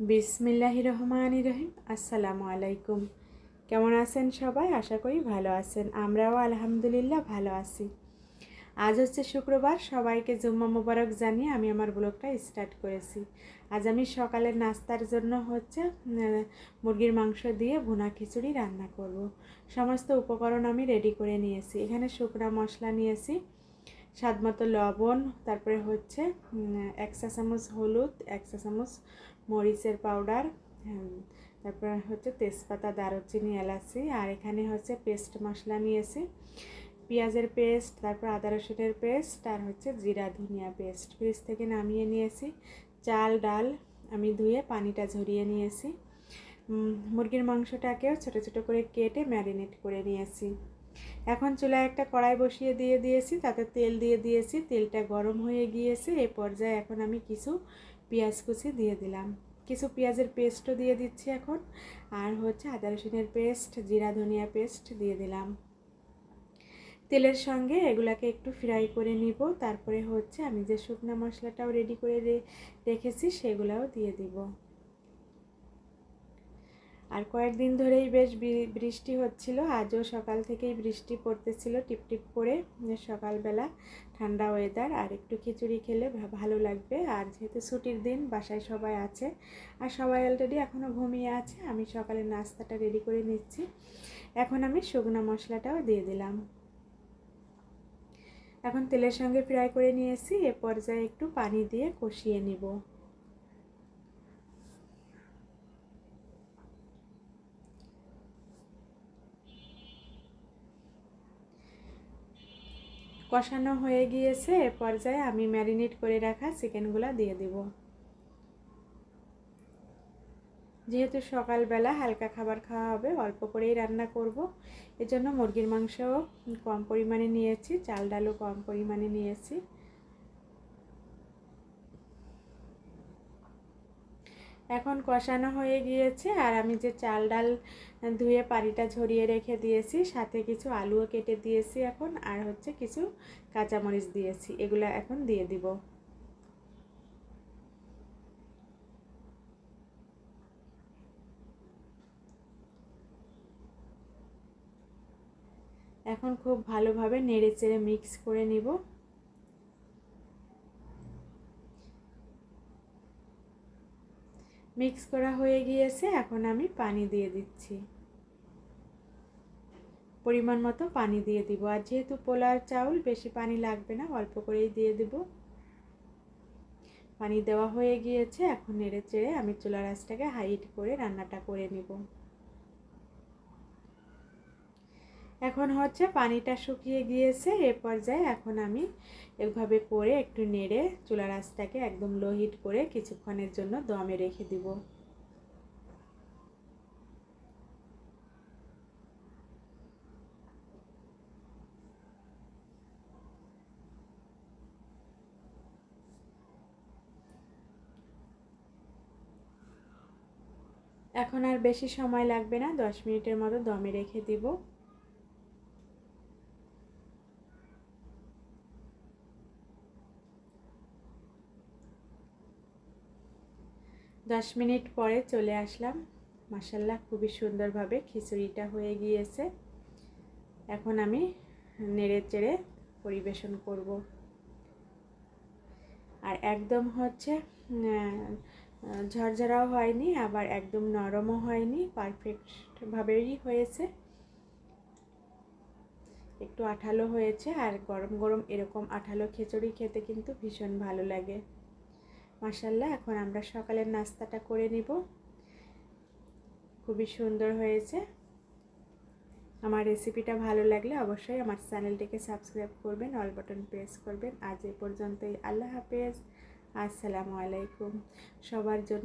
বিসমিল্লাহি রহমান রহিম। আসসালামু আলাইকুম। কেমন আছেন সবাই? আশা করি ভালো আছেন। আমরাও আলহামদুলিল্লাহ ভালো আছি। আজ হচ্ছে শুক্রবার। সবাইকে জুম্মা মোবারক জানিয়ে আমি আমার ব্লগটা স্টার্ট করেছি। আজ আমি সকালের নাস্তার জন্য হচ্ছে মুরগির মাংস দিয়ে ভুনা খিচুড়ি রান্না করব। সমস্ত উপকরণ আমি রেডি করে নিয়েছি। এখানে শুকনা মশলা নিয়েছি স্বাদ মতো লবণ, তারপরে হচ্ছে এক চা চামচ হলুদ, এক চা চামচ মরিচের পাউডার তারপরে হচ্ছে তেজপাতা, দারুচিনি, এলাচি, আর এখানে হচ্ছে পেস্ট মশলা নিয়েছি। পেঁয়াজের পেস্ট, তারপর আদা রসুনের পেস্ট, আর হচ্ছে জিরা ধনিয়া পেস্ট। ফ্রিজ থেকে নামিয়ে নিয়েছি। চাল, ডাল আমি ধুয়ে পানিটা ঝরিয়ে নিয়েছি। মুরগির মাংসটাকেও ছোটো ছোটো করে কেটে ম্যারিনেট করে নিয়েছি। এখন চুলায় একটা কড়াই বসিয়ে দিয়ে দিয়েছি, তাতে তেল দিয়ে দিয়েছি, তেলটা গরম হয়ে গিয়েছে, এ পর্যায়ে এখন আমি কিছু পেঁয়াজ কুচি দিয়ে দিলাম। কিছু পেঁয়াজের পেস্টও দিয়ে দিচ্ছি এখন, আর হচ্ছে আদা রসুনের পেস্ট, জিরা ধনিয়া পেস্ট দিয়ে দিলাম। তেলের সঙ্গে এগুলাকে একটু ফ্রাই করে নিব, তারপরে হচ্ছে আমি যে শুকনা মশলাটাও রেডি করে রেখেছি সেগুলাও দিয়ে দিব। আর কয়েকদিন ধরেই বেশ বৃষ্টি হচ্ছিল। আজও সকাল থেকেই বৃষ্টি পড়তেছিল টিপটিপ করে, সকালবেলা ঠান্ডা ওয়েদার আর একটু খিচুড়ি খেলে ভালো লাগবে। আর যেহেতু ছুটির দিন, বাসায় সবাই আছে আর সবাই অলরেডি এখনও ঘুমিয়ে আছে, আমি সকালে নাস্তাটা রেডি করে নিচ্ছি। এখন আমি শুকনো মশলাটাও দিয়ে দিলাম। এখন তেলের সঙ্গে ফ্রাই করে নিয়েছি, এ পর্যায়ে একটু পানি দিয়ে কষিয়ে নিব। কষানো হয়ে গিয়েছে, এ পর্যায়ে আমি ম্যারিনেট করে রাখা চিকেনগুলো দিয়ে দেব। যেহেতু সকালবেলা হালকা খাবার খাওয়া হবে, অল্প করেই রান্না করব। এজন্য মুরগির মাংসও কম পরিমাণে নিয়েছি, চাল ডালও কম পরিমাণে নিয়েছি। এখন কষানো হয়ে গিয়েছে আর আমি যে চাল ডাল ধুয়ে পানিটা ঝরিয়ে রেখে দিয়েছি, সাথে কিছু আলুও কেটে দিয়েছি এখন আর হচ্ছে কিছু কাঁচামরিচ দিয়েছি, এগুলো এখন দিয়ে দিব। এখন খুব ভালোভাবে নেড়ে চেড়ে মিক্স করে নিব। মিক্স করা হয়ে গিয়েছে, এখন আমি পানি দিয়ে দিচ্ছি। পরিমাণ মতো পানি দিয়ে দিব। আর যেহেতু পোলার চাউল, বেশি পানি লাগবে না, অল্প করেই দিয়ে দেব। পানি দেওয়া হয়ে গিয়েছে, এখন নেড়ে চেড়ে আমি চুলার আঁচটাকে হাইট করে রান্নাটা করে নিব। এখন হচ্ছে পানিটা শুকিয়ে গিয়েছে এ পর্যায়ে এখন আমি এভাবে করে একটু নেড়ে চুলার আঁচটাকে একদম লো হিট করে কিছুক্ষণের জন্য দমে রেখে দিব। এখন আর বেশি সময় লাগবে না, দশ মিনিটের মতো দমে রেখে দিব। দশ মিনিট পরে চলে আসলাম। মাসাল্লাহ খুবই সুন্দরভাবে খিচুড়িটা হয়ে গিয়েছে। এখন আমি নেড়ে চেড়ে পরিবেশন করব। আর একদম হচ্ছে ঝরঝরাও হয়নি, আবার একদম নরমও হয়নি পারফেক্টভাবেই হয়েছে। একটু আঠালো হয়েছে, আর গরম গরম এরকম আঠালো খিচুড়ি খেতে কিন্তু ভীষণ ভালো লাগে। মাসাল্লাহ এখন আমরা সকালের নাস্তাটা করে নিব। খুবই সুন্দর হয়েছে। আমার রেসিপিটা ভালো লাগলে অবশ্যই আমার চ্যানেলটিকে সাবস্ক্রাইব করবেন, অল বাটন প্রেস করবেন। আজ এ পর্যন্তই, আল্লাহ হাফেজ। আসসালামু আলাইকুম। সবার জন্য